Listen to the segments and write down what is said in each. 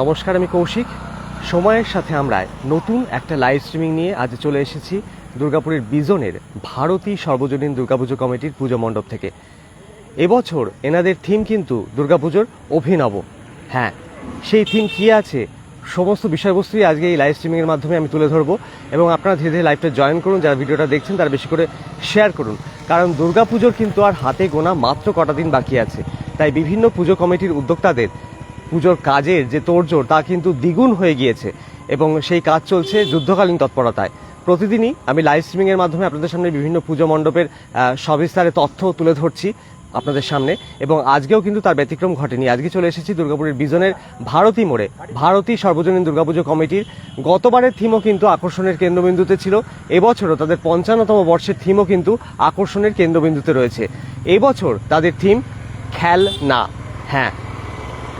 নমস্কার, আমি কৌশিক। সময়ের সাথে আমরা নতুন একটা লাইভ স্ট্রিমিং নিয়ে আজ চলে এসেছি দুর্গাপুরের বিজনের ভারতী সর্বজনীন দুর্গাপুজো কমিটির পুজো মণ্ডপ থেকে। এবছর এনাদের থিম কিন্তু দুর্গাপুজোর অভিনব। হ্যাঁ সেই থিম কী আছে সমস্ত বিষয়বস্তুই আজকে এই লাইভ স্ট্রিমিংয়ের মাধ্যমে আমি তুলে ধরবো এবং আপনারা ধীরে ধীরে লাইভটা জয়েন করুন, যারা ভিডিওটা দেখছেন তারা বেশি করে শেয়ার করুন। কারণ দুর্গাপুজোর কিন্তু আর হাতে গোনা মাত্র কটা দিন বাকি আছে। তাই বিভিন্ন পুজো কমিটির উদ্যোক্তাদের পুজোর কাজের যে তোড়জোড়, তা কিন্তু দ্বিগুণ হয়ে গিয়েছে এবং সেই কাজ চলছে যুদ্ধকালীন তৎপরতায়। প্রতিদিনই আমি লাইভ স্ট্রিমিংয়ের মাধ্যমে আপনাদের সামনে বিভিন্ন পুজো মণ্ডপের সবিস্তারে তথ্য তুলে ধরছি আপনাদের সামনে এবং আজকেও কিন্তু তার ব্যতিক্রম ঘটেনি। আজকে চলে এসেছি দুর্গাপুরের বিজনের ভারতী মোড়ে। ভারতী সর্বজনীন দুর্গাপুজো কমিটির গতবারের থিমও কিন্তু আকর্ষণের কেন্দ্রবিন্দুতে ছিল। এবছরও তাদের পঞ্চান্নতম বর্ষের থিমও কিন্তু আকর্ষণের কেন্দ্রবিন্দুতে রয়েছে। এবছর তাদের থিম খেল না হ্যাঁ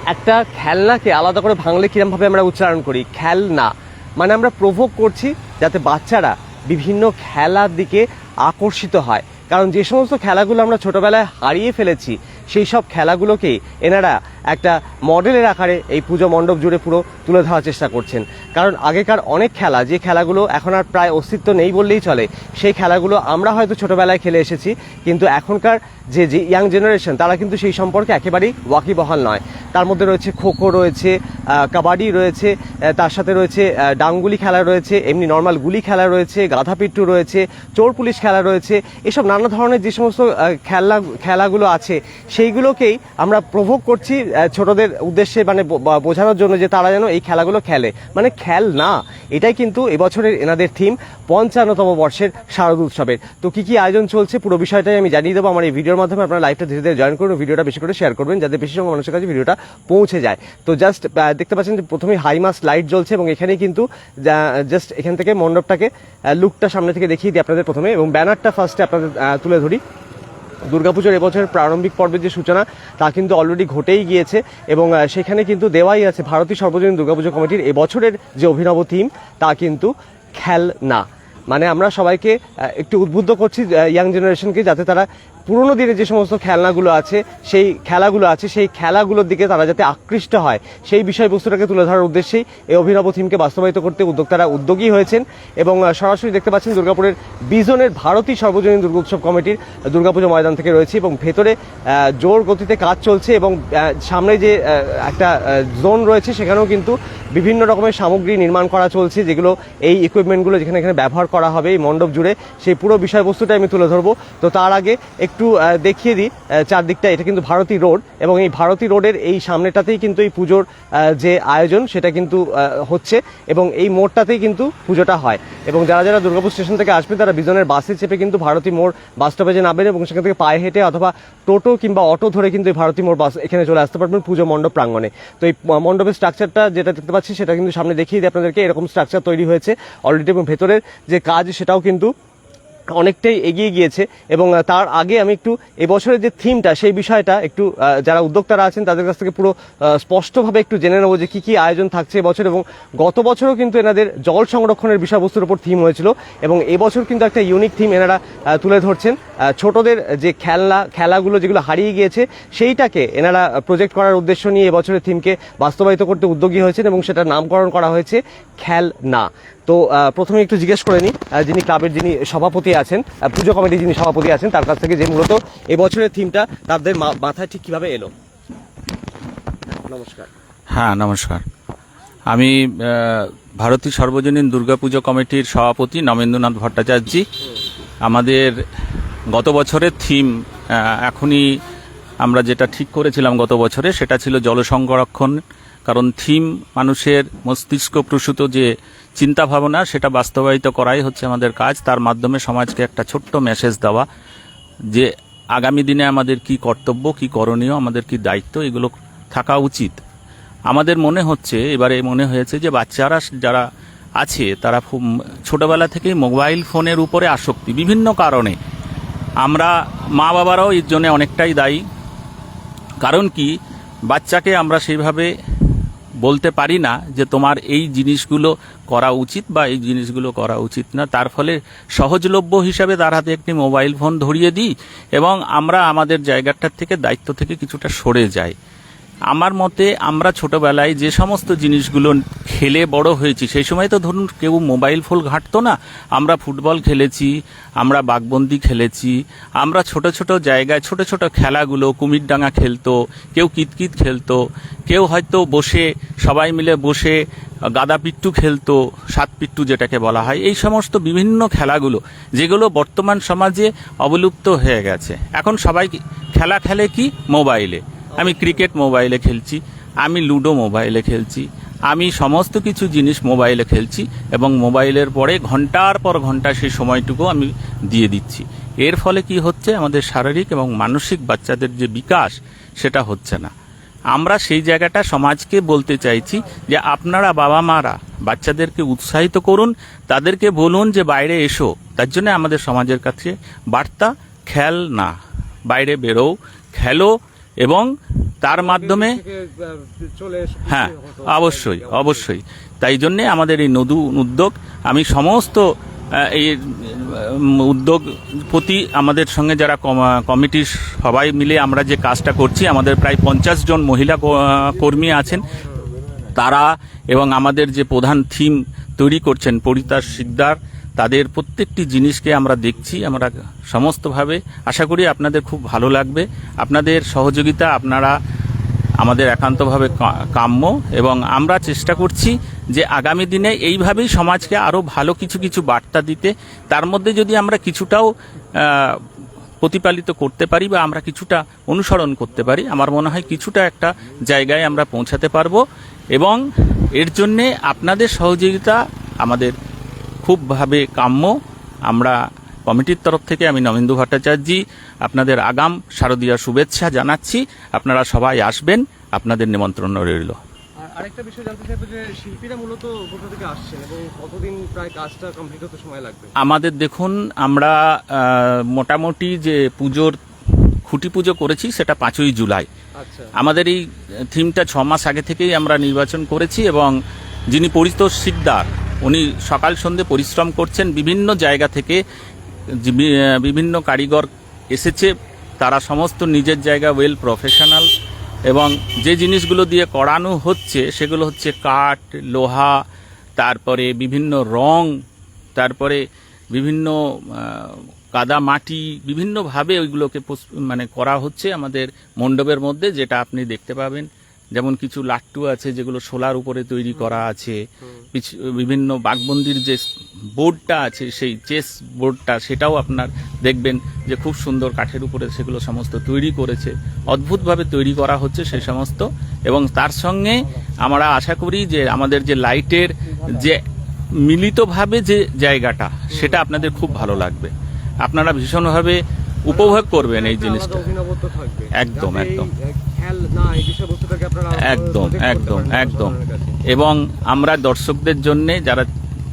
একটা খেলনাকে আলাদা করে ভাঙলে কিরমভাবে আমরা উচ্চারণ করি? খেলনা। মানে আমরা প্রভোগ করছি যাতে বাচ্চারা বিভিন্ন খেলার দিকে আকর্ষিত হয়। কারণ যে সমস্ত খেলাগুলো আমরা ছোটবেলায় হারিয়ে ফেলেছি, সেই সব খেলাগুলোকে এনারা একটা মডেলের আকারে এই পুজো মণ্ডপ জুড়ে পুরো তুলে ধরার চেষ্টা করছেন। কারণ আগেকার অনেক খেলা, যে খেলাগুলো এখন আর প্রায় অস্তিত্ব নেই বললেই চলে, সেই খেলাগুলো আমরা হয়তো ছোটবেলায় খেলে এসেছি, কিন্তু এখনকার যে যে ইয়াং জেনারেশন তারা কিন্তু সেই সম্পর্কে একেবারেই ওয়াকিবহাল নয়। তার মধ্যে রয়েছে খোখো, রয়েছে কাবাডি রয়েছে তার সাথে রয়েছে ডাংগুলি খেলা রয়েছে, এমনি নর্মাল গুলি খেলা রয়েছে গাধা পিট্টু রয়েছে, চোর পুলিশ খেলা রয়েছে, এসব নানা ধরনের যে সমস্ত খেলা খেলাগুলো আছে, সেইগুলোকেই আমরা প্রভোগ করছি ছোটদের উদ্দেশ্যে মানে বোঝানোর জন্য যে তারা যেন এই খেলাগুলো খেলে। মানে খেল না, এটাই কিন্তু এবছরের এনাদের থিম পঞ্চান্নতম বর্ষের শারদ উৎসবের। তো কি কি আয়োজন চলছে পুরো বিষয়টাই আমি জানিয়ে দেবো। আমার এই ভিডিওর মাধ্যমে আপনারা লাইভটা ধীরে ধীরে জয়েন করুন, ভিডিওটা বেশি করে শেয়ার করবেন, যাতে বেশি সংখ্যক মানুষের কাছে ভিডিওটা পৌঁছে যায়। তো জাস্ট দেখতে পাচ্ছেন যে প্রথমে হাই মাস লাইট জ্বলছে এবং এখানে কিন্তু জাস্ট এখান থেকে মণ্ডপটাকে লুকটা সামনে থেকে দেখিয়ে দিই আপনাদের প্রথমে এবং ব্যানারটা ফার্স্টে আপনাদের তুলে ধরি। দুর্গাপুজোর এবছরের প্রারম্ভিক পর্বের যে সূচনা, তা কিন্তু অলরেডি ঘটেই গিয়েছে এবং সেখানে কিন্তু দেওয়াই আছে ভারতীয় সর্বজনীন দুর্গাপুজো কমিটির এবছরের যে অভিনব থিম তা কিন্তু খেল না মানে আমরা সবাইকে একটু উদ্বুদ্ধ করছি ইয়াং জেনারেশনকে যাতে তারা পুরোনো দিনে যে সমস্ত খেলনাগুলো আছে, সেই খেলাগুলো আছে, সেই খেলাগুলোর দিকে তারা যাতে আকৃষ্ট হয়, সেই বিষয়বস্তুটাকে তুলে ধরার উদ্দেশ্যেই এই অভিনব থিমকে বাস্তবায়িত করতে উদ্যোক্তারা উদ্যোগী হয়েছেন এবং সরাসরি দেখতে পাচ্ছেন দুর্গাপুরের বিজনের ভারতী সর্বজনীন দুর্গোৎসব কমিটির দুর্গাপুজো ময়দান থেকে রয়েছে এবং ভেতরে জোর গতিতে কাজ চলছে এবং সামনে যে একটা জোন রয়েছে সেখানেও কিন্তু বিভিন্ন রকমের সামগ্রী নির্মাণ করা চলছে, যেগুলো এই ইকুইপমেন্টগুলো যেখানে এখানে ব্যবহার করা হবে, এই মণ্ডপ জুড়ে, সেই পুরো বিষয়বস্তুটা আমি তুলে ধরবো। তো তার আগে একটু আহ, দেখিয়ে দিই চারদিকটা। এটা কিন্তু ভারতী রোড এবং এই ভারতী রোডের এই সামনেটাতেই কিন্তু এই পুজোর যে আয়োজন সেটা কিন্তু হচ্ছে এবং এই মোড়টাতেই কিন্তু পুজোটা হয়। এবং যারা যারা দুর্গাপুর স্টেশন থেকে আসবেন তারা বিজনের বাসে চেপে কিন্তু ভারতী মোড় বাস স্টপেজে নামবেন এবং সেখান থেকে পায়ে হেঁটে অথবা টোটো কিংবা অটো ধরে কিন্তু এই ভারতী মোড় বাস এখানে চলে আসতে পারবেন পুজো মণ্ডপ প্রাঙ্গণে। তো এই মণ্ডপের স্ট্রাকচারটা যেটা দেখতে পাচ্ছি সেটা কিন্তু সামনে দেখিয়ে দিই আপনাদেরকে। এরকম স্ট্রাকচার তৈরি হয়েছে অলরেডি এবং ভেতরের যে কাজ সেটাও কিন্তু অনেকটাই এগিয়ে গিয়েছে এবং তার আগে আমি একটু এবছরের যে থিমটা, সেই বিষয়টা একটু যারা উদ্যোক্তারা আছেন তাদের কাছ থেকে পুরো স্পষ্টভাবে একটু জেনে নেব যে কী কী আয়োজন থাকছে এবছর এবং গত বছরও কিন্তু এনাদের জল সংরক্ষণের বিষয়বস্তুর উপর থিম হয়েছিল এবং এবছর কিন্তু একটা ইউনিক থিম এনারা তুলে ধরছেন। ছোটদের যে খেলনা, খেলাগুলো যেগুলো হারিয়ে গিয়েছে, সেইটাকে এনারা প্রজেক্ট করার উদ্দেশ্য নিয়ে এবছরের থিমকে বাস্তবায়িত করতে উদ্যোগী হয়েছেন এবং সেটার নামকরণ করা হয়েছে খেল না তো প্রথমে একটু জিজ্ঞেস করে নিই যিনি ক্লাবের যিনি সভাপতি আছেন পুজো কমিটির যিনি সভাপতি আছেন তার কাছ থেকে যে মূলত এবছরের থিমটা তাদের মাথায় ঠিক কীভাবে এলো? নমস্কার। হ্যাঁ নমস্কার। আমি আহ, ভারতী সর্বজনীন দুর্গাপুজো কমিটির সভাপতি নবেন্দ্রনাথ ভট্টাচার্যি। আমাদের গত বছরের থিম এখনই আমরা যেটা ঠিক করেছিলাম গত বছরে সেটা ছিল জল সংরক্ষণ কারণ থিম মানুষের মস্তিষ্ক প্রসূত যে চিন্তা ভাবনা সেটা বাস্তবায়িত করাই হচ্ছে আমাদের কাজ। তার মাধ্যমে সমাজকে একটা ছোট্ট মেসেজ দেওয়া যে, আগামী দিনে আমাদের কি কর্তব্য, কি করণীয়, আমাদের কি দায়িত্ব, এগুলো থাকা উচিত। আমাদের মনে হচ্ছে, এবারে মনে হয়েছে যে, বাচ্চারা যারা আছে, তারা খুব ছোটবেলা থেকেই মোবাইল ফোনের উপরে আসক্তি। বিভিন্ন কারণে। আমরা মা বাবারাও এর জন্য অনেকটাই দায়ী। কারণ কি? বাচ্চাকে আমরা সেইভাবে বলতে পারি না যে তোমার এই জিনিসগুলো করা উচিত বা এই জিনিসগুলো করা উচিত না। তার ফলে সহজলভ্য হিসাবে তার হাতে একটি মোবাইল ফোন ধরিয়ে দিই এবং আমরা আমাদের জায়গাটার থেকে দায়িত্ব থেকে কিছুটা সরে যাই। আমার মতে আমরা ছোটবেলায় যে সমস্ত জিনিসগুলো খেলে বড় হয়েছি, সেই সময় তো ধরুন কেউ মোবাইল ফোন ঘাঁটতো না। আমরা ফুটবল খেলেছি, আমরা বাঘবন্দি খেলেছি, আমরা ছোট ছোট জায়গায় ছোট ছোট খেলাগুলো কুমিরডাঙ্গা খেলতো, কেউ কিতকিত খেলতো, কেউ হয়তো বসে, সবাই মিলে বসে গাদা পিট্টু খেলতো, সাত পিট্টু যেটাকে বলা হয়। এই সমস্ত বিভিন্ন খেলাগুলো, যেগুলো বর্তমান সমাজে অবলুপ্ত হয়ে গেছে। এখন সবাই খেলা খেলে কি? মোবাইলে। আমি ক্রিকেট মোবাইলে খেলছি, আমি লুডো মোবাইলে খেলছি, আমি সমস্ত কিছু জিনিস মোবাইলে খেলছি এবং মোবাইলের পরে ঘণ্টার পর ঘণ্টা সেই সময়টুকু আমি দিয়ে দিচ্ছি। এর ফলে কি হচ্ছে? আমাদের শারীরিক এবং মানসিক বাচ্চাদের যে বিকাশ, সেটা হচ্ছে না। আমরা সেই জায়গাটা সমাজকে বলতে চাইছি যে আপনারা বাবা মারা বাচ্চাদেরকে উৎসাহিত করুন, তাদেরকে বলুন যে বাইরে এসো, তার জন্য আমাদের সমাজের কাছে বার্তা খেল না বাইরে বেরো খেলো এবং তার মাধ্যমে হ্যাঁ অবশ্যই অবশ্যই। তাই জন্যে আমাদের এই নদু উদ্যোগ, আমি সমস্ত এই উদ্যোগ প্রতি আমাদের সঙ্গে যারা কম- কমিটির সবাই মিলে আমরা যে কাজটা করছি, আমাদের প্রায় পঞ্চাশ জন মহিলা কর্মী আছেন। তারা এবং আমাদের যে প্রধান থিম তৈরি করছেন পরিতার শিকদার তাদের প্রত্যেকটি জিনিসকে আমরা দেখছি, আমরা সমস্তভাবে। আশা করি আপনাদের খুব ভালো লাগবে। আপনাদের সহযোগিতা আপনারা আমাদের একান্তভাবে কাম্য এবং আমরা চেষ্টা করছি যে আগামী দিনে এইভাবেই সমাজকে আরও ভালো কিছু কিছু বার্তা দিতে। তার মধ্যে যদি আমরা কিছুটাও প্রতিপালিত করতে পারি বা আমরা কিছুটা অনুসরণ করতে পারি, আমার মনে হয় কিছুটা একটা জায়গায় আমরা পৌঁছাতে পারব। এবং এর জন্যে আপনাদের সহযোগিতা আমাদের খুবভাবে কাম্য। আমরা কমিটির তরফ থেকে আমি নবেন্দু ভট্টাচার্যজি আপনাদের আগাম শারদীয় শুভেচ্ছা জানাচ্ছি। আপনারা সবাই আসবেন আপনাদের নিমন্ত্রণ রইল। আরেকটা বিষয় জানতে চাইব যে শিল্পীরা মূলত কোথা থেকে আসছেন এবং কতদিন প্রায় কাজটা কমপ্লিট হতে সময় লাগবে? আমাদের দেখুন আমরা মোটামুটি যে পুজোর খুঁটি পুজো করেছি সেটা পাঁচই জুলাই। আচ্ছা। আমাদের এই থিমটা ছ মাস আগে থেকেই আমরা নির্বাচন করেছি এবং যিনি পরিতোষ সিকদার উনি সকাল সন্ধে পরিশ্রম করছেন বিভিন্ন জায়গা থেকে বিভিন্ন কারিগর এসেছে, তারা সমস্ত নিজের জায়গা ওয়েল প্রফেশনাল এবং যে জিনিসগুলো দিয়ে করানো হচ্ছে, সেগুলো হচ্ছে কাঠ, লোহা, তারপরে বিভিন্ন রং, তারপরে বিভিন্ন কাদা মাটি, বিভিন্নভাবে ওইগুলোকে মানে করা হচ্ছে আমাদের মণ্ডপের মধ্যে, যেটা আপনি দেখতে পাবেন। যেমন কিছু লাট্টু আছে যেগুলো সোলার উপরে তৈরি করা আছে বিভিন্ন বাঘবন্দির যে বোর্ডটা আছে সেই চেস বোর্ডটা সেটাও আপনার দেখবেন যে খুব সুন্দর কাঠের উপরে সেগুলো সমস্ত তৈরি করেছে অদ্ভুতভাবে তৈরি করা হচ্ছে সে সমস্ত। এবং তার সঙ্গে আমরা আশা করি যে আমাদের যে লাইটের যে মিলিতভাবে যে জায়গাটা সেটা আপনাদের খুব ভালো লাগবে। আপনারা ভীষণভাবে উপভোগ করবেন এই জিনিসটা। একদম, একদম। একদম একদম একদম। এবং আমরা দর্শকদের জন্য যারা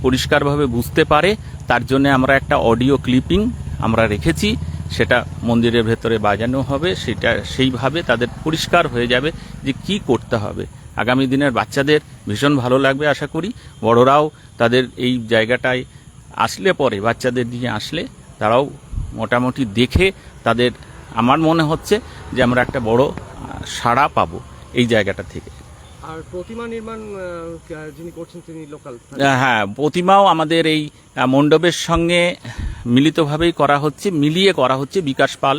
পরিষ্কারভাবে বুঝতে পারে তার জন্য আমরা একটা অডিও ক্লিপিং আমরা রেখেছি। সেটা মন্দিরের ভেতরে বাজানো হবে সেটা সেইভাবে তাদের পরিষ্কার হয়ে যাবে যে কি করতে হবে। আগামী দিনের বাচ্চাদের ভীষণ ভালো লাগবে আশা করি। বড়রাও তাদের এই জায়গাটায় আসলে পরে বাচ্চাদের নিয়ে আসলে তারাও মোটামুটি দেখে তাদের আমার মনে হচ্ছে যে আমরা একটা বড় সাড়া পাবো এই জায়গাটা থেকে। আর প্রতিমা নির্মাণ যিনি করছেন তিনি লোকাল হ্যাঁ প্রতিমাও আমাদের এই মণ্ডপের সঙ্গে মিলিতভাবেই করা হচ্ছে মিলিয়ে করা হচ্ছে বিকাশ পাল।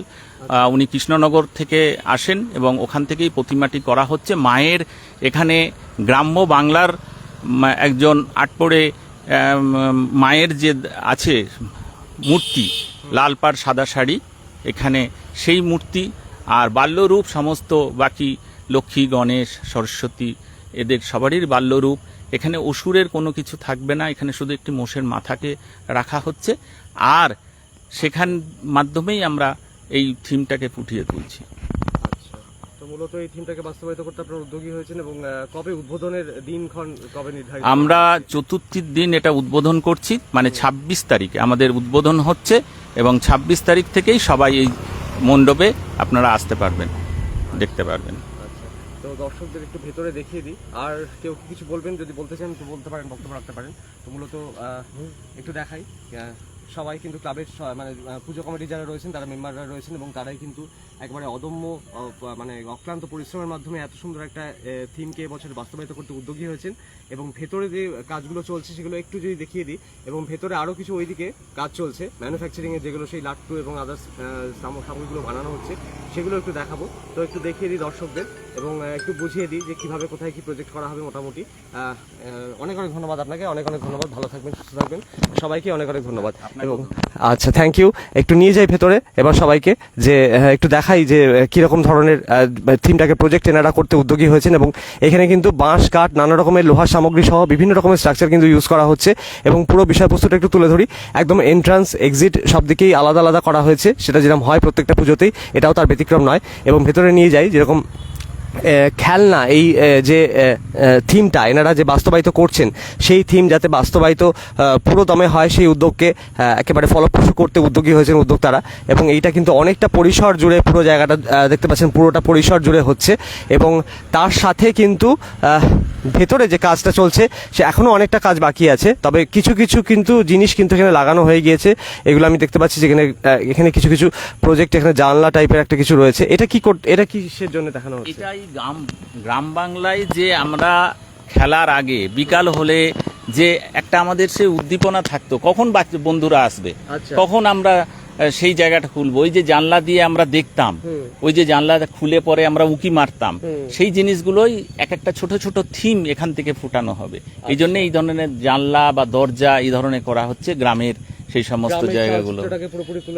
উনি কৃষ্ণনগর থেকে আসেন এবং ওখান থেকেই প্রতিমাটি করা হচ্ছে। মায়ের এখানে গ্রাম্য বাংলার একজন আটপড়ে মায়ের যে আছে মূর্তি লাল পাড় সাদা শাড়ি এখানে সেই মূর্তি আর বাল্যরূপ সমস্ত বাকি লক্ষ্মী গণেশ সরস্বতী এদের সবারই বাল্যরূপ। এখানে অসুরের কোনো কিছু থাকবে না এখানে শুধু একটি মোষের মাথাকে রাখা হচ্ছে। আর সেখান মাধ্যমেই আমরা এই থিমটাকে ফুটিয়ে তুলছি। আচ্ছা তো মূলত এই থিমটাকে বাস্তবায়িত করতে আপনারা উদ্যোগী হয়েছেন এবং কবে উদ্বোধনের দিনক্ষণ কবে নির্ধারিত? আমরা চতুর্থীর দিন এটা উদ্বোধন করছি মানে ২৬ তারিখে। আমাদের উদ্বোধন হচ্ছে এবং ২৬ তারিখ থেকেই সবাই এই মণ্ডপে আপনারা আসতে পারবেন, দেখতে পারবেন। আচ্ছা তো দর্শকদের একটু ভেতরে দেখিয়ে দিই। আর কেউ কিছু বলবেন? যদি বলতে চান, তো বলতে পারেন, বক্তব্য রাখতে পারেন। তো মূলত একটু দেখাই। সবাই কিন্তু ক্লাবের মানে পুজো কমিটি যারা রয়েছেন, তারা মেম্বাররা রয়েছেন এবং তারাই কিন্তু একবারে অদম্য মানে অক্লান্ত পরিশ্রমের মাধ্যমে এত সুন্দর একটা থিমকে এবছর বাস্তবায়িত করতে উদ্যোগী হয়েছেন এবং ভেতরে যে কাজগুলো চলছে সেগুলো একটু যদি দেখিয়ে দিই এবং ভেতরে আরও কিছু ওইদিকে কাজ চলছে ম্যানুফ্যাকচারিংয়ে যেগুলো সেই লাট্টু এবং আদার্স সামগ্রীগুলো বানানো হচ্ছে, সেগুলো একটু দেখাবো। তো একটু দেখিয়ে দিই দর্শকদের। এবং একটু বুঝিয়ে দিই যে কীভাবে কোথায় কী প্রজেক্ট করা হবে মোটামুটি। অনেক অনেক ধন্যবাদ আপনাকে অনেক অনেক ধন্যবাদ। ভালো থাকবেন সুস্থ থাকবেন। সবাইকে অনেক অনেক ধন্যবাদ। এবং আচ্ছা থ্যাংক ইউ একটু নিয়ে যাই ভেতরে এবার সবাইকে যে একটু দেখাই যে কীরকম ধরনের থিমটাকে প্রজেক্ট এনারা করতে উদ্যোগী হয়েছেন এবং এখানে কিন্তু বাঁশ কাঠ নানা রকমের লোহার সামগ্রী সহ বিভিন্ন রকমের স্ট্রাকচার কিন্তু ইউজ করা হচ্ছে এবং পুরো বিষয়বস্তুটা একটু তুলে ধরি। একদম এন্ট্রান্স এক্সিট সব দিকেই আলাদা আলাদা করা হয়েছে। সেটা যেরকম হয় প্রত্যেকটা পুজোতেই এটাও তার ব্যতিক্রম নয়। এবং ভেতরে নিয়ে যাই যেরকম খেলনা, এই যে থিমটা এনারা যে বাস্তবায়িত করছেন, সেই থিম যাতে বাস্তবায়িত পুরোদমে পুরো দমে হয়, সেই উদ্যোগকে একেবারে ফলপ্রসূ করতে উদ্যোগী হয়েছেন উদ্যোক্তারা। এবং এইটা কিন্তু অনেকটা পরিসর জুড়ে পুরো জায়গাটা দেখতে পাচ্ছেন, পুরোটা পরিসর জুড়ে হচ্ছে। এবং তার সাথে কিন্তু ভেতরে যে কাজটা চলছে সে এখনও অনেকটা কাজ বাকি আছে। তবে কিছু কিছু কিন্তু জিনিস কিন্তু এখানে লাগানো হয়ে গিয়েছে। এগুলো আমি দেখতে পাচ্ছি যেখানে এখানে কিছু কিছু প্রজেক্ট এখানে জানলা টাইপের একটা কিছু রয়েছে। এটা কি এটা কিসের জন্য দেখানো হচ্ছে? এটাই গ্রাম গ্রাম বাংলায় যে আমরা খেলার আগে বিকাল হলে যে একটা আমাদের সে উদ্দীপনা থাকতো কখন বন্ধুরা আসবে? আচ্ছা। কখন আমরা সেই জায়গাটা খুলবো। ওই যে জানলা দিয়ে আমরা দেখতাম ওই যে জানলা খুলে পরে আমরা উকি মারতাম সেই জিনিসগুলোই এক একটা ছোট ছোট থিম এখান থেকে ফুটানো হবে। এই জন্য এই ধরনের জানলা বা দরজা এই ধরনের করা হচ্ছে গ্রামের সেই সমস্ত জায়গাগুলো।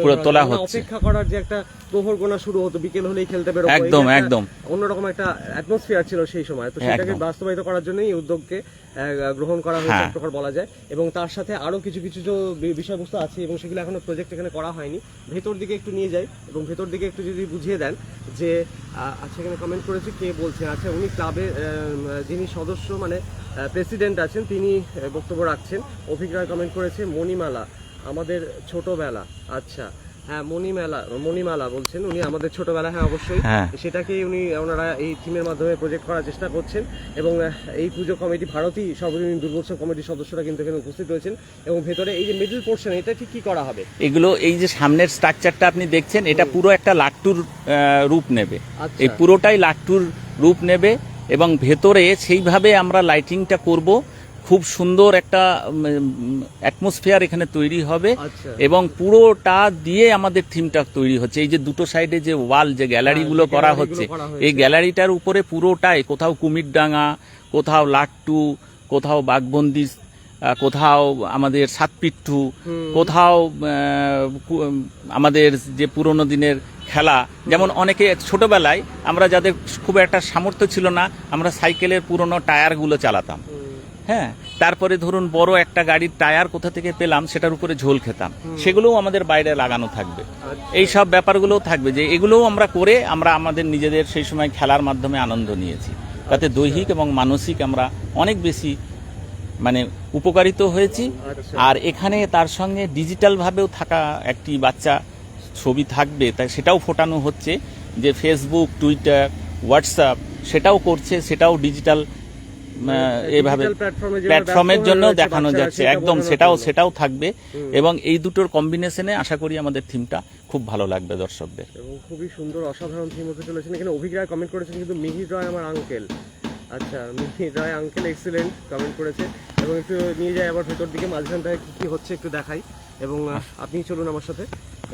পুরো তোলা হচ্ছে। অপেক্ষা করার যে একটা প্রহর গোনা শুরু হতো বিকেল হলেই খেলতে বেরোবো একদম, একদম। অন্যরকম একটা অ্যাটমসফিয়ার ছিল সেই সময়। তো সেটাকে বাস্তবায়িত করার জন্যই এই উদ্যোগকে গ্রহণ করা হয়েছে হ্যাঁ। এক প্রকার বলা যায়। এবং তার সাথে আরও কিছু কিছু যে বিষয়বস্তু আছে এবং সেগুলো এখনও প্রজেক্ট এখানে করা হয়নি ভেতর দিকে একটু নিয়ে যাই। এবং ভেতর দিকে একটু যদি বুঝিয়ে দেন যে আচ্ছা এখানে কমেন্ট করেছে কে বলছেন আচ্ছা উনি ক্লাবের যিনি সদস্য মানে প্রেসিডেন্ট আছেন তিনি বক্তব্য রাখছেন। অভিজ্ঞায় কমেন্ট করেছে মণিমালা। আমাদের ছোটবেলা আচ্ছা হ্যাঁ মণিমেলা মণিমালা বলছেন উনি আমাদের ছোটবেলা হ্যাঁ অবশ্যই। হ্যাঁ। সেটাকেই উনি ওনারা এই থিমের মাধ্যমে প্রজেক্ট করার চেষ্টা করছেন এবং এই পুজো কমিটি ভারতীয় সর্বজনীন দুর্গোৎসব কমিটির সদস্যরা কিন্তু এখানে উপস্থিত রয়েছেন এবং ভেতরে এই যে মিডল পোর্শন এটা ঠিক কি করা হবে? এগুলো এই যে সামনের স্ট্রাকচারটা আপনি দেখছেন এটা পুরো একটা লাট্টুর রূপ নেবে। আচ্ছা। এই পুরোটাই লাট্টুর রূপ নেবে এবং ভেতরে সেইভাবে আমরা লাইটিংটা করব। খুব সুন্দর একটা অ্যাটমসফিয়ার এখানে তৈরি হবে আচ্ছা। এবং পুরোটা দিয়ে আমাদের থিমটা তৈরি হচ্ছে। এই যে দুটো সাইডে যে ওয়াল যে গ্যালারিগুলো হ্যাঁ, করা হচ্ছে এই গ্যালারিটার উপরে পুরোটাই কোথাও কুমিরডাঙ্গা কোথাও লাট্টু কোথাও বাঘবন্দি কোথাও আমাদের সাতপিট্ঠু কোথাও আমাদের যে পুরনো দিনের খেলা। যেমন অনেকে ছোটবেলায় আমরা যাদের খুব একটা সামর্থ্য ছিল না আমরা সাইকেলের পুরনো টায়ারগুলো চালাতাম। হ্যাঁ তারপরে ধরুন বড় একটা গাড়ির টায়ার কোথা থেকে পেলাম সেটার উপরে ঝোল খেতাম। সেগুলোও আমাদের বাইরে লাগানো থাকবে। এই সব ব্যাপারগুলোও থাকবে যে এগুলোও আমরা করে আমরা আমাদের নিজেদের সেই সময় খেলার মাধ্যমে আনন্দ নিয়েছি। তাতে দৈহিক এবং মানসিক আমরা অনেক বেশি মানে উপকারিত হয়েছি। আচ্ছা। আর এখানে তার সঙ্গে ডিজিটাল ভাবেও থাকা একটি বাচ্চা ছবি থাকবে তাই সেটাও ফোটানো হচ্ছে যে ফেসবুক টুইটার হোয়াটসঅ্যাপ সেটাও করছে সেটাও ডিজিটাল এভাবে digital platform এ যেভাবে প্ল্যাটফর্মের জন্য দেখানো যাচ্ছে। একদম সেটাও সেটাও থাকবে। এবং এই দুটোর কম্বিনেশনে আশা করি আমাদের থিমটা খুব ভালো লাগবে দর্শকদের। এবং খুবই সুন্দর অসাধারণ থিম হতে চলেছেন। এখানে অভিজ্ঞায় কমেন্ট করেছেন কিন্তু মিহির রয় আমার আঙ্কেল আচ্ছা Mihir Roy uncle excellent comment করেছে। এবং একটু নিয়ে যাই আবার ভেতর দিকে মাঝখানটায় কি কি হচ্ছে একটু দেখাই। এবং আপনি চলুন আমার সাথে।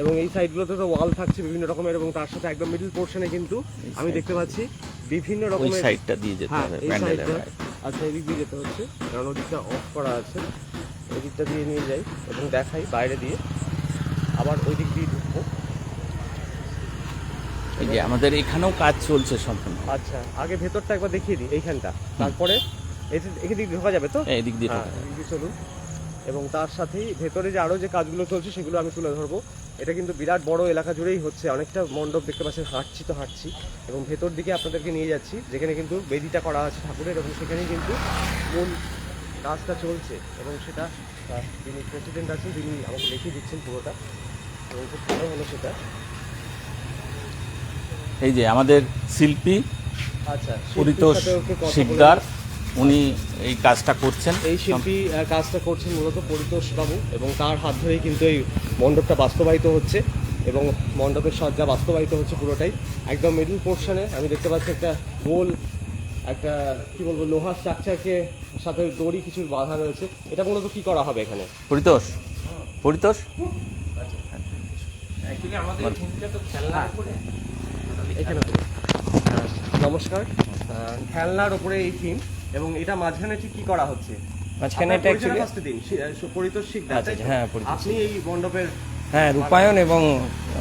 এবং এই সাইডগুলোতে তো ওয়াল থাকছে বিভিন্ন রকমের এবং তার সাথে একদম মিডল পোর্শনে কিন্তু আমি দেখতে পাচ্ছি বিভিন্ন রকমের সাইডটা দিয়ে যেতে হ্যাঁ হবে আচ্ছা এদিক দিয়ে যেতে হচ্ছে। কারণ ওদিকটা অফ করা আছে। ওদিকটা দিয়ে নিয়ে যাই এবং দেখাই বাইরে দিয়ে। আবার ওই দিক দিয়ে ঢুকবো। এই যে আমাদের এখানেও কাজ চলছে সম্পূর্ণ। আচ্ছা আগে ভেতরটা একবার দেখিয়ে দিই এইখানটা। তারপরে এদিক দিয়ে ঢোকা যাবে তো? দিয়ে হ্যাঁ এদিক দিয়ে চলুন। এবং তার সাথেই ভেতরে যে আরও যে কাজগুলো চলছে সেগুলো আমি তুলে ধরবো। এটা কিন্তু বিরাট বড় এলাকা জুড়েই হচ্ছে। অনেকটা মণ্ডপ দেখতে পাচ্ছেন হাঁটছি তো হাঁটছি। এবং ভেতর দিকে আপনাদেরকে নিয়ে যাচ্ছি যেখানে কিন্তু বেদিটা করা আছে ঠাকুরের এবং সেখানেই কিন্তু মূল কাজটা চলছে। এবং সেটা যিনি প্রেসিডেন্ট আছেন তিনি আমাকে দেখিয়ে দিচ্ছেন পুরোটা। এবং খুব ভালো হলো সেটা। এই যে আমাদের শিল্পী আচ্ছা পরিতোষ শিকদার। উনি এই কাজটা করছেন। এই শিল্পী কাজটা করছেন মূলত পরিতোষ বাবু এবং তার হাত ধরেই কিন্তু এই মণ্ডপটা বাস্তবায়িত হচ্ছে এবং মণ্ডপের সজ্জা বাস্তবায়িত হচ্ছে পুরোটাই। একদম মিডল পোর্শনে আমি দেখতে পাচ্ছি একটা গোল একটা কি বলব লোহার স্ট্রাকচারকে সাথে দড়ি কিছু বাঁধা রয়েছে। এটা মূলত কি করা হবে এখানে? পরিতোষ? পরিতোষ। আহ, নমস্কার। খেলনার উপরে এই থিম এবং এটা মাঝখানে ঠিক কি করা হচ্ছে? মাঝখানে এটা অ্যাকচুয়ালি first দিন। আহ, আচ্ছা, হ্যাঁ, আপনি এই মণ্ডপের হ্যাঁ রূপায়ণ এবং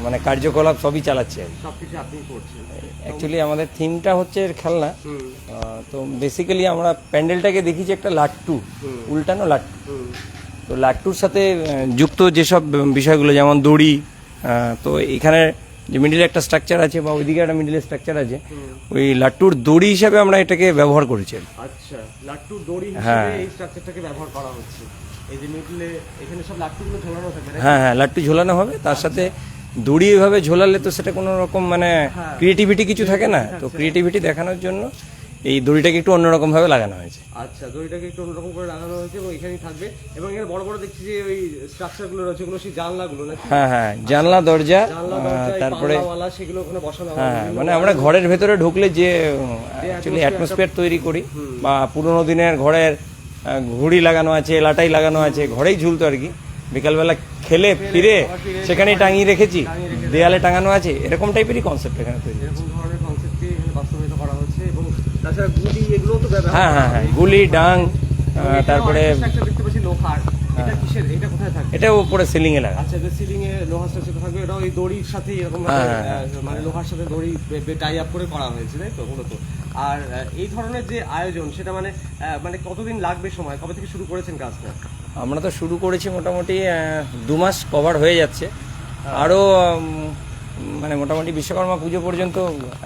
মানে কার্যকলাপ সবই চালাচ্ছে সবকিছু আপনি করছেন। অ্যাকচুয়ালি আমাদের থিমটা হচ্ছে এর খেলনা। তো বেসিক্যালি আমরা প্যান্ডেলটাকে দেখি যে একটা লাট্টু উল্টানো লাট্টু। তো লাট্টুর সাথে যুক্ত যেসব বিষয়গুলো যেমন দড়ি তো এখানে যে মিডিলে একটা স্ট্রাকচার আছে বা ওইদিকে একটা মিডিলে স্ট্রাকচার আছে ওই লাট্টুর দড়ি হিসাবে আমরা এটাকে ব্যবহার করেছি। আচ্ছা লাট্টু দড়ি হ্যাঁ। হিসেবে এই স্ট্রাকচারটাকে ব্যবহার করা হচ্ছে। এই যে মিডিলে এখানে সব লাট্টুগুলো ঝোলানো থাকবে হ্যাঁ হ্যাঁ লাট্টু ঝোলানো হবে। তার সাথে দড়ি এভাবে ঝোলালে তো সেটা কোনো রকম মানে হ্যাঁ। ক্রিয়েটিভিটি কিছু থাকে না। তো ক্রিয়েটিভিটি দেখানোর জন্য এই দড়িটাকে একটু অন্যরকম ভাবে লাগানো হয়েছে। আচ্ছা দড়িটাকে একটু অন্যরকম করে লাগানো হয়েছে এবং এখানেই থাকবে। এবং এখানে বড় বড় দেখছি যে ওই স্ট্রাকচারগুলো রয়েছে ওগুলো সেই জানলাগুলো নাকি? হ্যাঁ হ্যাঁ জানলা দরজা তারপরে সেগুলো ওখানে বসানো হ্যাঁ। মানে আমরা ঘরের ভেতরে ঢুকলে যে অ্যাকচুয়ালি অ্যাটমসফিয়ার তৈরি করি বা পুরোনো দিনের ঘরের ঘুড়ি লাগানো আছে লাটাই লাগানো আছে ঘরেই ঝুলতো আর কি। বিকালবেলা খেলে ফিরে সেখানেই টাঙিয়ে রেখেছি দেয়ালে টাঙানো আছে এরকম টাইপেরই কনসেপ্ট এখানে তৈরি এরকম ধরনের কনসেপ্টকে এখানে বাস্তবায়িত করা হচ্ছে এবং তাছাড়া গুলি এগুলো তো ব্যবহার হ্যাঁ হ্যাঁ হ্যাঁ গুলি ডাং তারপরে একটা দেখতে পাচ্ছি লোহার এটা উপরে সিলিং এ লাগা। আচ্ছা সিলিং এ লোহার স্ট্রাকচার থাকবে এটা ওই দড়ির সাথে এরকম হ্যাঁ, হ্যাঁ, মানে লোহার সাথে দড়ি টাই আপ করে করা হয়েছে তাই তো মূলত? আর এই ধরনের যে আয়োজন সেটা মানে মানে কতদিন লাগবে সময়? কবে থেকে শুরু করেছেন কাজটা? আমরা তো শুরু করেছি মোটামুটি দু মাস কভার হয়ে যাচ্ছে। আরও মানে মোটামুটি বিশ্বকর্মা পুজো পর্যন্ত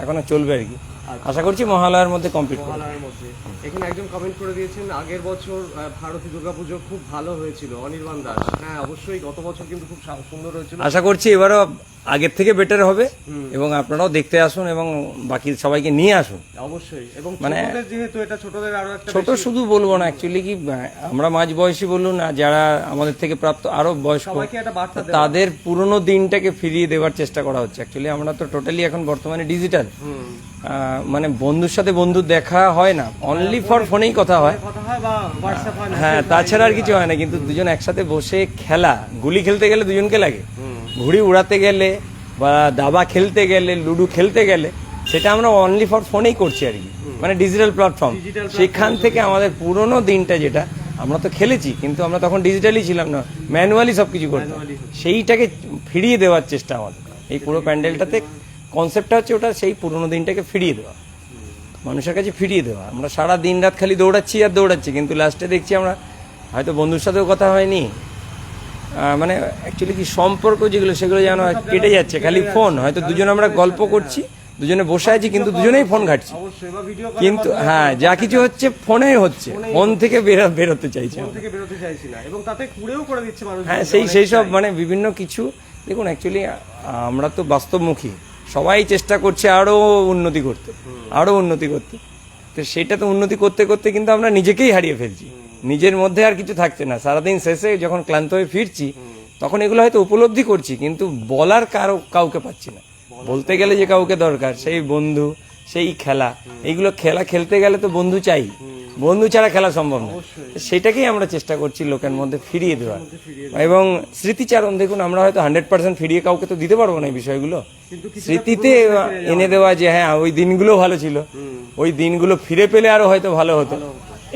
এখনও চলবে আর কি। আশা করছি মহালয়ার মধ্যে কমপ্লিট মহালয়ার মধ্যে। এখানে একজন কমেন্ট করে দিয়েছেন আগের বছর ভারতী ভারতী দুর্গাপুজো খুব ভালো হয়েছিল অনির্বাণ দাস। হ্যাঁ অবশ্যই গত বছর কিন্তু খুব সুন্দর হয়েছিল। আশা করছি এবারও আগের থেকে বেটার হবে এবং আপনারাও দেখতে আসুন এবং বাকি সবাইকে নিয়ে আসুন। অবশ্যই এবং মানে- ছোটদের যেহেতু এটা ছোটদের আরও একটা ছোট শুধু বলব না অ্যাকচুয়ালি কি আমরা মাঝ বয়সী বলুন আর যারা আমাদের থেকে প্রাপ্ত আরও বয়স্ক। তাদের পুরনো দিনটাকে ফিরিয়ে দেওয়ার চেষ্টা করা হচ্ছে। অ্যাকচুয়ালি আমরা তো টোটালি এখন বর্তমানে ডিজিটাল মানে বন্ধুর সাথে বন্ধু দেখা হয় না। অনলি ফর ফোনেই কথা হয়। হ্যাঁ তাছাড়া আর কিছু হয় না কিন্তু দুজন একসাথে বসে খেলা। গুলি খেলতে গেলে দুজনকে লাগে। ঘুড়ি উড়াতে গেলে বা দাবা খেলতে গেলে লুডো খেলতে গেলে সেটা আমরা অনলি ফর ফোনেই করছি আর কি। মানে ডিজিটাল প্ল্যাটফর্ম সেখান থেকে আমাদের পুরনো দিনটা যেটা আমরা তো খেলেছি কিন্তু আমরা তখন ডিজিটালি ছিলাম না ম্যানুয়ালি সব কিছু করতাম সেইটাকে ফিরিয়ে দেওয়ার চেষ্টা আমাদের। এই পুরো প্যান্ডেলটাতে কনসেপ্টটা হচ্ছে ওটা সেই পুরনো দিনটাকে ফিরিয়ে দেওয়া। মানুষের কাছে ফিরিয়ে দেওয়া। আমরা সারা দিন রাত খালি দৌড়াচ্ছি আর দৌড়াচ্ছি কিন্তু লাস্টে দেখছি আমরা হয়তো বন্ধুর সাথেও কথা হয়নি মানে অ্যাকচুয়ালি কি সম্পর্ক যেগুলো, সেগুলো যেন কেটে যাচ্ছে, খালি ফোন হয়তো দুজন আমরা গল্প করছি, দুজনে বসে আছি, কিন্তু দুজনেই ফোন ঘাটছি। কিন্তু হ্যাঁ যা কিছু হচ্ছে ফোনে হচ্ছে। ফোন থেকে বেরো- বেরোতে চাইছে হ্যাঁ সেই সেই সব মানে বিভিন্ন কিছু। দেখুন অ্যাকচুয়ালি আমরা তো বাস্তবমুখী। সবাই চেষ্টা করছে আরও উন্নতি করতে। আরও উন্নতি করতে। তো সেটা তো উন্নতি করতে করতে কিন্তু আমরা নিজেকেই হারিয়ে ফেলছি। নিজের মধ্যে আর কিছু থাকছে না। সারাদিন শেষে যখন ক্লান্ত হয়ে ফিরছি তখন এগুলো হয়তো উপলব্ধি করছি কিন্তু বলার কারও কাউকে পাচ্ছি না। বলতে গেলে যে কাউকে দরকার সেই বন্ধু সেই খেলা এইগুলো খেলা খেলতে গেলে তো বন্ধু চাই। বন্ধু ছাড়া খেলা সম্ভব না। সেটাকেই আমরা চেষ্টা করছি লোকের মধ্যে ফিরিয়ে দেওয়ার। এবং স্মৃতিচারণ দেখুন আমরা হয়তো হান্ড্রেড পার্সেন্ট ফিরিয়ে কাউকে তো দিতে পারব না এই বিষয়গুলো। স্মৃতিতে এনে দেওয়া যে হ্যাঁ ওই দিনগুলো ভালো ছিল। ওই দিনগুলো ফিরে পেলে আরও হয়তো ভালো হতো।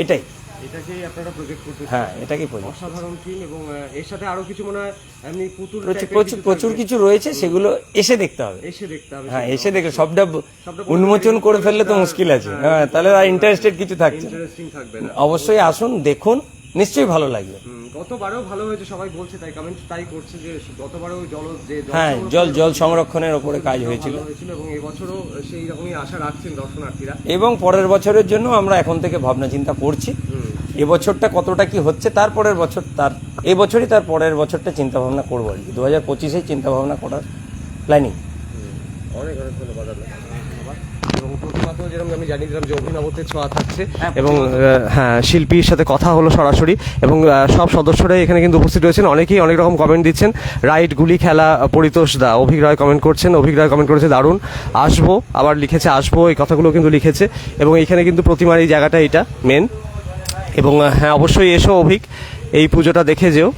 এটাই। এটাকেই আপনারা প্রজেক্ট করতে হ্যাঁ এটাকেই বলি অসাধারণ টিম এবং এর সাথে আরও কিছু মনে হয় এমনি পুতুল প্রচুর প্রচুর কিছু রয়েছে সেগুলো এসে দেখতে হবে। এসে দেখতে হবে হ্যাঁ এসে দেখে সবটা উন্মোচন করে ফেললে তো মুশকিল আছে। হ্যাঁ তাহলে আর ইন্টারেস্টেড কিছু থাকছে ইন্টারেস্টিং থাকবে না। অবশ্যই আসুন দেখুন নিশ্চয়ই ভালো লাগবে। গতবারেও ভালো হয়েছে সবাই বলছে তাই কমেন্ট তাই করছে যে গতবারেও জল যে জল হ্যাঁ জল জল সংরক্ষণের ওপরে কাজ হয়েছিল। হয়েছিল এবং এবছরও সেই রকমই আশা রাখছেন দর্শনার্থীরা। এবং পরের বছরের জন্য আমরা এখন থেকে ভাবনা চিন্তা করছি এবছরটা কতটা কি হচ্ছে তারপরের বছর তার এবছরই তার পরের বছরটা চিন্তা ভাবনা করব আর কি। দু হাজার পঁচিশে চিন্তা ভাবনা করার প্ল্যানিং অনেক অনেক ধন্যবাদ এবং প্রতিমাতেও যেরকম আমি দিলাম যে ছোঁয়া থাকছে হ্যাঁ, এবং হ্যাঁ শিল্পীর সাথে কথা হলো সরাসরি এবং সব সদস্যরাই এখানে কিন্তু উপস্থিত রয়েছেন। অনেকেই অনেক রকম কমেন্ট দিচ্ছেন। রাইট গুলি খেলা পরিতোষ দা অভিক রায় কমেন্ট করছেন অভিক রায় কমেন্ট করেছে দারুণ। আসব আবার লিখেছে আসব এই কথাগুলো কিন্তু লিখেছে। এবং এখানে কিন্তু প্রতিমার এই জায়গাটা এটা মেন এবং হ্যাঁ অবশ্যই এসো অভিক এই পুজোটা দেখে যেও।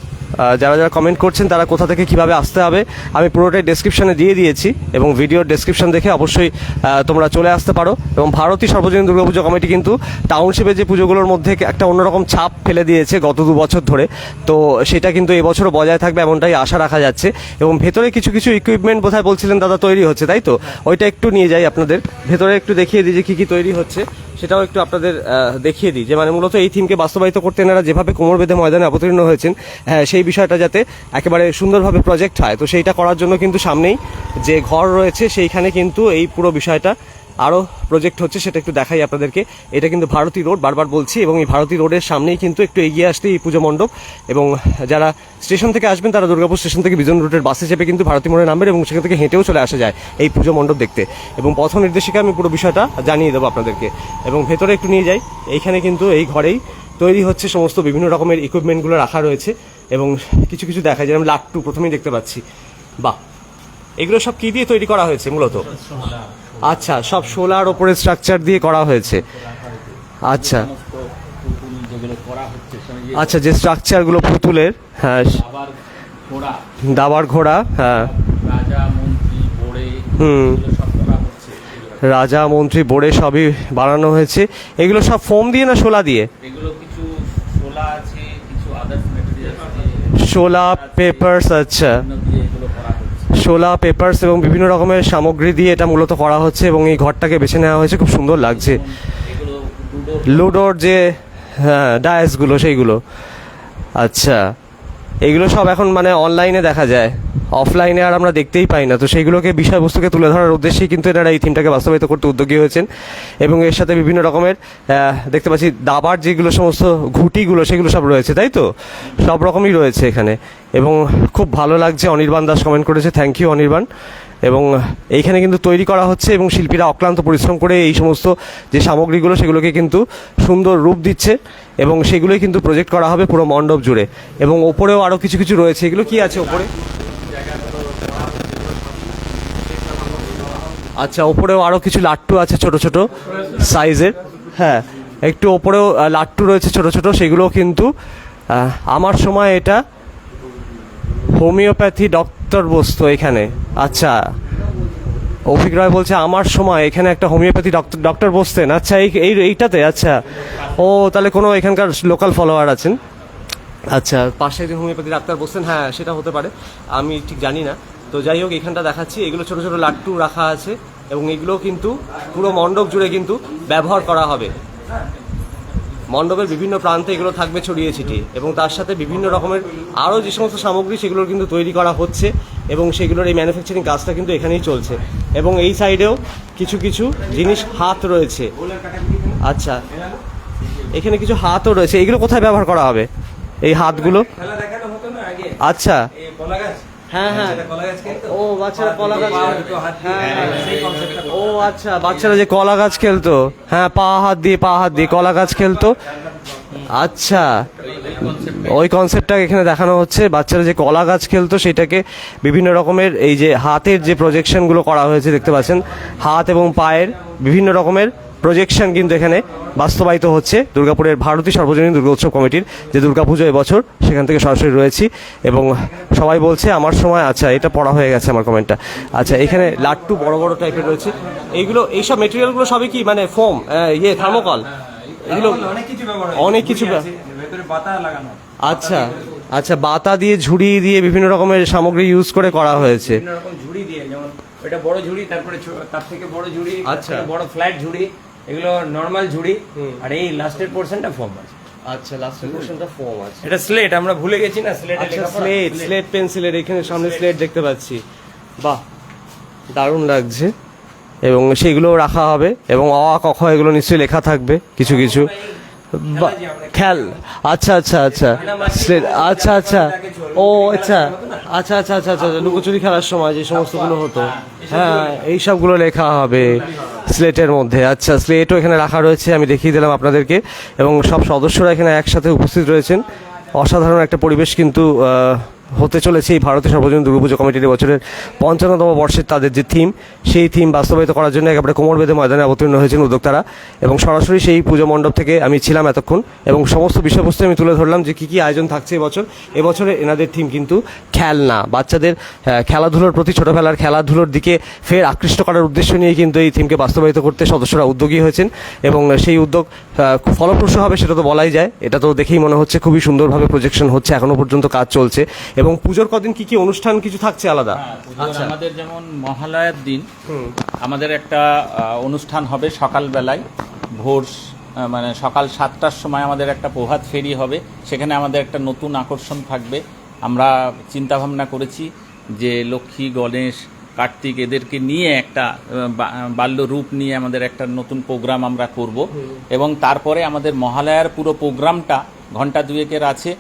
যারা যারা কমেন্ট করছেন, তারা কোথা থেকে কীভাবে আসতে হবে, আমি পুরোটাই ডেসক্রিপশনে দিয়ে দিয়েছি এবং ভিডিওর ডেসক্রিপশন দেখে অবশ্যই তোমরা চলে আসতে পারো এবং ভারতী সর্বজনীন দুর্গাপুজো কমিটি কিন্তু টাউনশিপে যে পুজোগুলোর মধ্যে একটা অন্যরকম ছাপ ফেলে দিয়েছে গত দু বছর ধরে। তো সেটা কিন্তু এবছরও বজায় থাকবে এমনটাই আশা রাখা যাচ্ছে এবং ভেতরে কিছু কিছু ইকুইপমেন্ট বোধহয় বলছিলেন দাদা তৈরি হচ্ছে, তাই তো? ওইটা একটু নিয়ে যাই আপনাদের। ভেতরে একটু দেখিয়ে দিই যে কী কী তৈরি হচ্ছে, সেটাও একটু আপনাদের দেখিয়ে দিই। যে মানে মূলত এই থিমকে বাস্তবায়িত করতে এনারা যেভাবে কোমর বেঁধে ময়দানে অবতীর্ণ হয়েছেন হ্যাঁ সেই বিষয়টা যাতে একেবারে সুন্দরভাবে প্রজেক্ট হয়। তো সেইটা করার জন্য কিন্তু সামনেই যে ঘর রয়েছে, সেইখানে কিন্তু এই পুরো বিষয়টা আরও প্রজেক্ট হচ্ছে, সেটা একটু দেখাই আপনাদেরকে। এটা কিন্তু ভারতী রোড, বারবার বলছি, এবং এই ভারতী রোডের সামনেই কিন্তু একটু এগিয়ে আসতে এই পুজো মণ্ডপ। এবং যারা স্টেশন থেকে আসবেন, তারা দুর্গাপুর স্টেশন থেকে বিজন রুটের বাসে চেপে কিন্তু ভারতী মোড়ে নামবেন এবং সেখান থেকে হেঁটেও চলে আসা যায় এই পুজো মণ্ডপ দেখতে। এবং পথ নির্দেশিকা আমি পুরো বিষয়টা জানিয়ে দেবো আপনাদেরকে। এবং ভেতরে একটু নিয়ে যাই। এইখানে কিন্তু এই ঘরেই তৈরি হচ্ছে সমস্ত বিভিন্ন রকমের ইকুইপমেন্টগুলো রাখা রয়েছে। এবং কিছু কিছু দেখা যায় লাট্টু প্রথমেই দেখতে পাচ্ছি। বাহ। এগুলো সব কি দিয়ে তৈরি করা হয়েছে মূলত? আচ্ছা সব সোলার ওপরে স্ট্রাকচার দিয়ে করা হয়েছে। আচ্ছা। আচ্ছা যে স্ট্রাকচারগুলো পুতুলের হ্যাঁ। দাবার ঘোড়া হ্যাঁ। রাজা মন্ত্রী বোড়ে হুম। রাজা, মন্ত্রী বোর্ডে সবই বানানো হয়েছে। এগুলো সব ফোম দিয়ে না শোলা দিয়ে? এগুলো কিছু আছে কিছু আদার্স মেটেরিয়াল আছে শোলা পেপার্স আচ্ছা। শোলা পেপার্স এবং বিভিন্ন রকমের সামগ্রী দিয়ে এটা মূলত করা হচ্ছে এবং এই ঘরটাকে বেছে নেওয়া হয়েছে। খুব সুন্দর লাগছে। লুডোর যে হ্যাঁ ডায়াসগুলো সেইগুলো। আচ্ছা। এইগুলো সব এখন মানে অনলাইনে দেখা যায়। অফলাইনে আর আমরা দেখতেই পাই না। তো সেইগুলোকে বিষয়বস্তুকে তুলে ধরার উদ্দেশ্যেই কিন্তু এনারা এই থিমটাকে বাস্তবায়িত করতে উদ্যোগী হয়েছেন। এবং এর সাথে বিভিন্ন রকমের দেখতে পাচ্ছি দাবার যেগুলো সমস্ত ঘুটিগুলো, সেগুলো সব রয়েছে, তাই তো? সব রকমই রয়েছে এখানে। এবং খুব ভালো লাগছে অনির্বাণ দাস কমেন্ট করেছে থ্যাংক ইউ অনির্বাণ। এবং এইখানে কিন্তু তৈরি করা হচ্ছে এবং শিল্পীরা অক্লান্ত পরিশ্রম করে এই সমস্ত যে সামগ্রীগুলো, সেগুলোকে কিন্তু সুন্দর রূপ দিচ্ছে। এবং সেগুলোই কিন্তু প্রজেক্ট করা হবে পুরো মণ্ডপ জুড়ে। এবং ওপরেও আরও কিছু কিছু রয়েছে। এগুলো কি আছে ওপরে? আচ্ছা ওপরেও আরও কিছু লাট্টু আছে ছোট ছোট সাইজের হ্যাঁ একটু ওপরেও লাট্টু রয়েছে ছোট ছোট সেগুলো কিন্তু আমার সময় এটা হোমিওপ্যাথি ডক্টর বসতো এখানে। আচ্ছা অভিক রায় বলছে, আমার সময়, এখানে একটা হোমিওপ্যাথি ডক্টর ডক্টর বসতেন আচ্ছা এই এই, এইটাতে আচ্ছা। ও, তাহলে কোনো এখানকার লোকাল ফলোয়ার আছেন? আচ্ছা পাশে একজন হোমিওপ্যাথি ডাক্তার বসতেন হ্যাঁ সেটা হতে পারে। আমি ঠিক জানি না। তো যাই হোক, এখানটা দেখাচ্ছি। এগুলো ছোট ছোট লাট্টু রাখা আছে এবং এগুলো কিন্তু পুরো মণ্ডপ জুড়ে কিন্তু ব্যবহার করা হবে। মণ্ডপের বিভিন্ন প্রান্তে এগুলো থাকবে ছড়িয়ে ছিটিয়ে এবং তার সাথে বিভিন্ন রকমের আরও যে সমস্ত সামগ্রী সেগুলোর কিন্তু তৈরি করা হচ্ছে। এবং সেগুলোর এই ম্যানুফ্যাকচারিং কাজটা কিন্তু এখানেই চলছে। এবং এই সাইডেও কিছু কিছু জিনিস হাত রয়েছে। আচ্ছা এখানে কিছু হাতও রয়েছে। এগুলো কোথায় ব্যবহার করা হবে? এই হাতগুলো? আচ্ছা। হ্যাঁ হ্যাঁ। ও হ্যাঁ। কনসেপ্টটা ও আচ্ছা বাচ্চারা যে কলা গাছ খেলতো। হ্যাঁ পা হাত দিয়ে, পা হাত দিয়ে কলা গাছ খেলতো। আচ্ছা। ওই কনসেপ্টটা এখানে দেখানো হচ্ছে। বাচ্চারা যে কলা গাছ খেলতো, সেটাকে বিভিন্ন রকমের এই যে হাতের যে প্রজেকশনগুলো করা হয়েছে, দেখতে পাচ্ছেন? হাত এবং পায়ের বিভিন্ন রকমের প্রজেকশন কিন্তু এখানে বাস্তবায়িত হচ্ছে। দুর্গাপুরের ভারতী সর্বজনীন দুর্গোৎসব কমিটির যে দুর্গাপুজো এবছর, সেখান থেকে সরাসরি রয়েছি এবং সবাই বলছে, আমার সময় আচ্ছা এটা পড়া হয়ে গেছে আমার কমেন্টটা আচ্ছা এখানে লাট্টু বড় বড় টাইপের রয়েছে। এইগুলো, এইসব মেটেরিয়ালগুলো সবই কি মানে ফোম ইয়ে থার্মোকল এগুলো অনেক কিছু ব্যবহার। অনেক কিছু ভেতরে পাতা লাগানো। আচ্ছা আচ্ছা বাতা দিয়ে ঝুড়ি দিয়ে বিভিন্ন রকমের সামগ্রী ইউজ করে করা হয়েছে। বিভিন্ন রকম ঝুড়ি দিয়ে যেমন ওইটা বড় ঝুড়ি তারপরে তার থেকে বড় ঝুড়ি আচ্ছা। বড় ফ্ল্যাট ঝুড়ি এগুলো নর্মাল ঝুড়ি আর এই লাস্টের পোর্শনটা ফর্ম আছে। আচ্ছা লাস্টের পোর্শনটা ফোম আছে। এটা স্লেট আমরা ভুলে গেছি না স্লেটে আচ্ছা স্লেট স্লেট পেন্সিলের এখানে সামনে স্লেট দেখতে পাচ্ছি। বাহ দারুণ লাগছে। এবং সেগুলো রাখা হবে এবং অ আ, ক খ এগুলো নিশ্চয়ই লেখা থাকবে কিছু কিছু। খেল আচ্ছা আচ্ছা আচ্ছা। আচ্ছা আচ্ছা। ও আচ্ছা আচ্ছা আচ্ছা আচ্ছা আচ্ছা লুকোচুরি খেলার সময় যে সমস্তগুলো হতো। হ্যাঁ এই সবগুলো লেখা হবে স্লেটের মধ্যে। আচ্ছা স্লেটও এখানে রাখা রয়েছে আমি দেখিয়ে দিলাম আপনাদেরকে। এবং সব সদস্যরা এখানে একসাথে উপস্থিত রয়েছেন। অসাধারণ একটা পরিবেশ কিন্তু হতে চলেছে এই ভারতীয় সর্বজনীন দুর্গাপুজো কমিটির বছরের পঞ্চান্নতম বর্ষের তাদের যে থিম সেই থিম বাস্তবায়িত করার জন্য একেবারে কোমর বেঁধে ময়দানে অবতীর্ণ হয়েছেন উদ্যোক্তারা এবং সরাসরি সেই পুজো মণ্ডপ থেকে আমি ছিলাম এতক্ষণ এবং সমস্ত বিষয়বস্তু আমি তুলে ধরলাম যে কী কী আয়োজন থাকছে এবছর। এবছরে এনাদের থিম কিন্তু খেলনা। বাচ্চাদের খেলাধুলোর প্রতি ছোটবেলার খেলাধুলোর দিকে ফের আকৃষ্ট করার উদ্দেশ্য নিয়ে কিন্তু এই থিমকে বাস্তবায়িত করতে সদস্যরা উদ্যোগী হয়েছেন এবং সেই উদ্যোগ ফলপ্রসূ হবে সেটা তো বলাই যায়। এটা তো দেখেই মনে হচ্ছে খুবই সুন্দরভাবে প্রজেকশন হচ্ছে। এখনও পর্যন্ত কাজ চলছে। এবং পুজোর কদিন কি কি অনুষ্ঠান কিছু থাকছে আলাদা? পুজোর আমাদের যেমন মহালয়ার দিন আমাদের একটা অনুষ্ঠান হবে সকালবেলায় ভোর মানে সকাল সাতটার সময় আমাদের একটা প্রভাত ফেরি হবে সেখানে আমাদের একটা নতুন আকর্ষণ থাকবে। আমরা চিন্তা ভাবনা করেছি যে লক্ষ্মী গণেশ কার্তিক এদেরকে নিয়ে একটা বাল্য রূপ নিয়ে আমাদের একটা নতুন প্রোগ্রাম আমরা করব। এবং তারপরে আমাদের মহালয়ার পুরো প্রোগ্রামটা ঘণ্টা দুয়েকের আছে।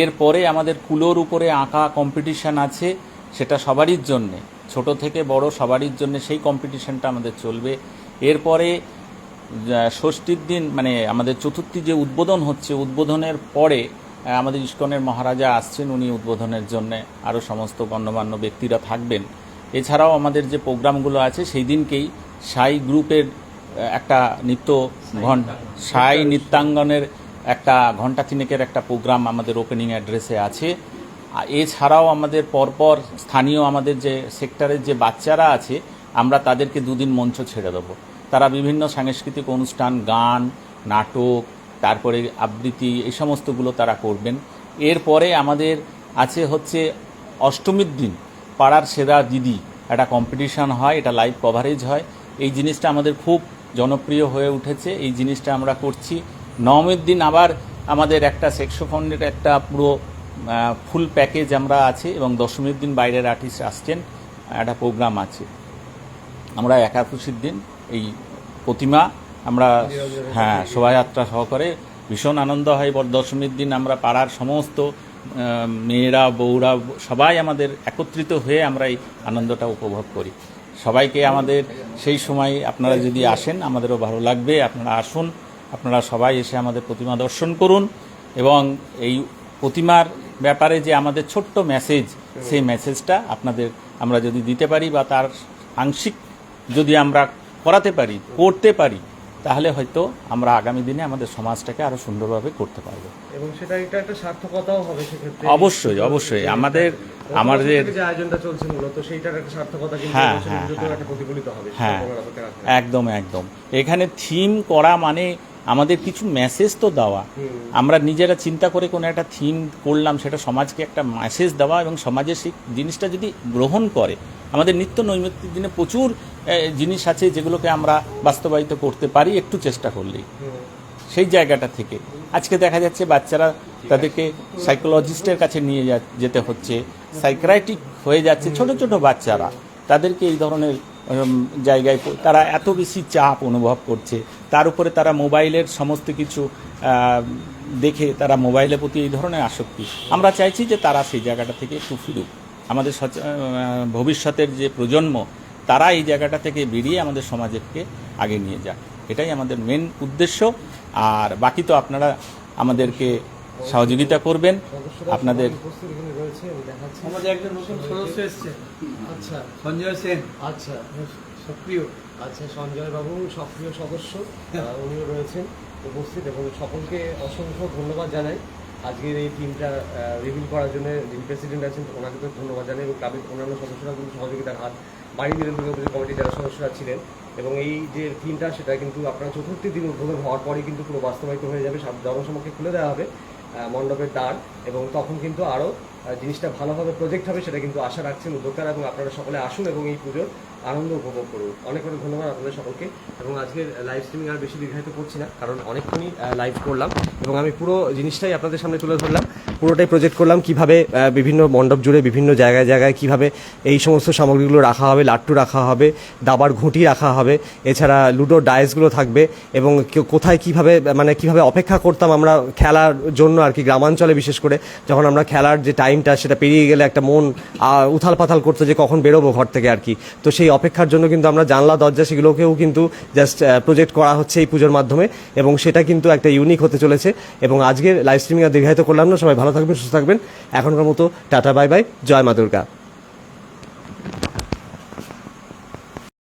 এরপরে আমাদের কুলোর উপরে আঁকা কম্পিটিশান আছে সেটা সবারই জন্যে। ছোট থেকে বড় সবারই জন্য সেই কম্পিটিশানটা আমাদের চলবে। এরপরে ষষ্ঠীর দিন মানে আমাদের চতুর্থী যে উদ্বোধন হচ্ছে উদ্বোধনের পরে আমাদের ইস্কনের মহারাজা আসছেন উনি উদ্বোধনের জন্য আরও সমস্ত গণ্যমান্য ব্যক্তিরা থাকবেন। এছাড়াও আমাদের যে প্রোগ্রামগুলো আছে সেই দিনকেই সাই গ্রুপের একটা নৃত্য ঘন সাই নৃত্যাঙ্গনের একটা ঘণ্টা তিনেকের একটা প্রোগ্রাম আমাদের ওপেনিং অ্যাড্রেসে আছে। এছাড়াও আমাদের পরপর স্থানীয় আমাদের যে সেক্টরের যে বাচ্চারা আছে, আমরা তাদেরকে দুদিন মঞ্চ ছেড়ে দেবো। তারা বিভিন্ন সাংস্কৃতিক অনুষ্ঠান, গান, নাটক, তারপরে আবৃত্তি, এই সমস্তগুলো তারা করবেন। এরপরে আমাদের আছে হচ্ছে অষ্টমীর দিন, পাড়ার সেরা দিদি। একটা কম্পিটিশন হয়, এটা লাইভ কভারেজ হয়। এই জিনিসটা আমাদের খুব জনপ্রিয় হয়ে উঠেছে। এই জিনিসটা আমরা করছি। নবমীর দিন আবার আমাদের একটা সেক্সোফোনের একটা পুরো ফুল প্যাকেজ আমরা আছে এবং দশমীর দিন বাইরের আর্টিস্ট আসছেন, একটা প্রোগ্রাম আছে। আমরা একাদশীর দিন, এই প্রতিমা আমরা হ্যাঁ শোভাযাত্রা সহকারে ভীষণ আনন্দ হয়। দশমীর দিন আমরা পাড়ার সমস্ত মেয়েরা, বউরা সবাই আমাদের একত্রিত হয়ে আমরা এই আনন্দটা উপভোগ করি। সবাইকে আমাদের সেই সময় আপনারা যদি আসেন, আমাদেরও ভালো লাগবে। আপনারা আসুন আপনারা সবাই এসে আমাদের প্রতিমা দর্শন করুন এবং এই প্রতিমার ব্যাপারে যে আমাদের ছোট্ট মেসেজ সেই মেসেজটা আপনাদের আমরা যদি দিতে পারি বা তার আংশিক যদি আমরা করাতে পারি করতে পারি তাহলে হয়তো আমরা আগামী দিনে আমাদের সমাজটাকে আরও সুন্দরভাবে করতে পারব। এবং সেটা এটা একটা সার্থকতাও হবে সেক্ষেত্রে। অবশ্যই অবশ্যই। আমাদের আমাদের যে আয়োজনটা চলছে মূলত সেইটার একটা সার্থকতা কিন্তু হ্যাঁ, হ্যাঁ, হ্যাঁ। একটা প্রতিফলিত হবে হ্যাঁ। একদম একদম। এখানে থিম করা মানে আমাদের কিছু মেসেজ তো দেওয়া। আমরা নিজেরা চিন্তা করে কোনো একটা থিম করলাম সেটা সমাজকে একটা মেসেজ দেওয়া এবং সমাজের সেই জিনিসটা যদি গ্রহণ করে আমাদের নিত্য নৈমিত্তিক দিনে প্রচুর জিনিস আছে যেগুলোকে আমরা বাস্তবায়িত করতে পারি একটু চেষ্টা করলেই। সেই জায়গাটা থেকে। আজকে দেখা যাচ্ছে বাচ্চারা তাদেরকে সাইকোলজিস্টের কাছে নিয়ে যেতে হচ্ছে। সাইক্রাইটিক হয়ে যাচ্ছে ছোট ছোট বাচ্চারা। তাদেরকে এই ধরনের জায়গায় তারা এত বেশি চাপ অনুভব করছে। তার উপরে তারা মোবাইলের সমস্ত কিছু দেখে তারা মোবাইলের প্রতি এই ধরনের আসক্তি। আমরা চাইছি যে তারা সেই জায়গাটা থেকে একটু ফিরুক। আমাদের ভবিষ্যতের যে প্রজন্ম, তারা এই জায়গাটা থেকে বেরিয়ে আমাদের সমাজকে আগে নিয়ে যাক। এটাই আমাদের মেন উদ্দেশ্য। আর বাকি তো আপনারা আমাদেরকে সহযোগিতা করবেন। আপনাদের আমাদের একজন নতুন সদস্য এসছে। আচ্ছা। সঞ্জয় সেন। আচ্ছা সক্রিয়। আচ্ছা সঞ্জয় বাবু সক্রিয় সদস্য উনিও রয়েছেন উপস্থিত এবং সকলকে অসংখ্য ধন্যবাদ জানাই। আজকের এই টিমটা রিভিল করার জন্য যিনি প্রেসিডেন্ট আছেন ওনাকে তো ধন্যবাদ জানাই এবং ক্লাবের অন্যান্য সদস্যরা কিন্তু সহযোগিতার হাত বাড়ি দুর্গাপুজো কমিটির যারা সদস্যরা ছিলেন। এবং এই যে টিমটা সেটা কিন্তু আপনার চতুর্থ দিন উদ্বোধন হওয়ার পরেই কিন্তু পুরো বাস্তবায়িত হয়ে যাবে। সব জনসমক্ষে খুলে দেওয়া হবে। মণ্ডপের দ্বার এবং তখন কিন্তু আরও জিনিসটা ভালোভাবে প্রজেক্ট হবে সেটা কিন্তু আশা রাখছেন উদ্যোক্তারা এবং আপনারা সকলে আসুন এবং এই পুজোর আনন্দ উপভোগ করুন। অনেক অনেক ধন্যবাদ আপনাদের সকলকে এবং আজকের লাইভ স্ট্রিমিং আর বেশি দীর্ঘায়িত করছি না, কারণ অনেকক্ষণই লাইভ করলাম এবং আমি পুরো জিনিসটাই আপনাদের সামনে তুলে ধরলাম। পুরোটাই প্রজেক্ট করলাম, কীভাবে বিভিন্ন মণ্ডপ জুড়ে বিভিন্ন জায়গায় জায়গায় কীভাবে এই সমস্ত সামগ্রীগুলো রাখা হবে লাট্টু রাখা হবে, দাবার ঘুঁটি রাখা হবে, এছাড়া লুডো ডায়েসগুলো থাকবে এবং কোথায় কীভাবে মানে কীভাবে অপেক্ষা করতাম আমরা খেলার জন্য আর কি গ্রামাঞ্চলে বিশেষ করে, যখন আমরা খেলার যে টাইমটা সেটা পেরিয়ে গেলে একটা মন উথাল পাথাল করতো যে কখন বেরোবো ঘর থেকে আর কি। তো সেই অপেক্ষার জন্য কিন্তু আমরা জানলা, দরজা সেগুলোকেও কিন্তু জাস্ট প্রজেক্ট করা হচ্ছে এই পুজোর মাধ্যমে এবং সেটা কিন্তু একটা ইউনিক হতে চলেছে এবং আজকের লাইভ স্ট্রিমিং আর দীর্ঘায়িত করলাম না, সবাই ভালো থাকবেন সুস্থ থাকবেন। এখনকার মতো টাটা বাই বাই। জয় মা দুর্গা।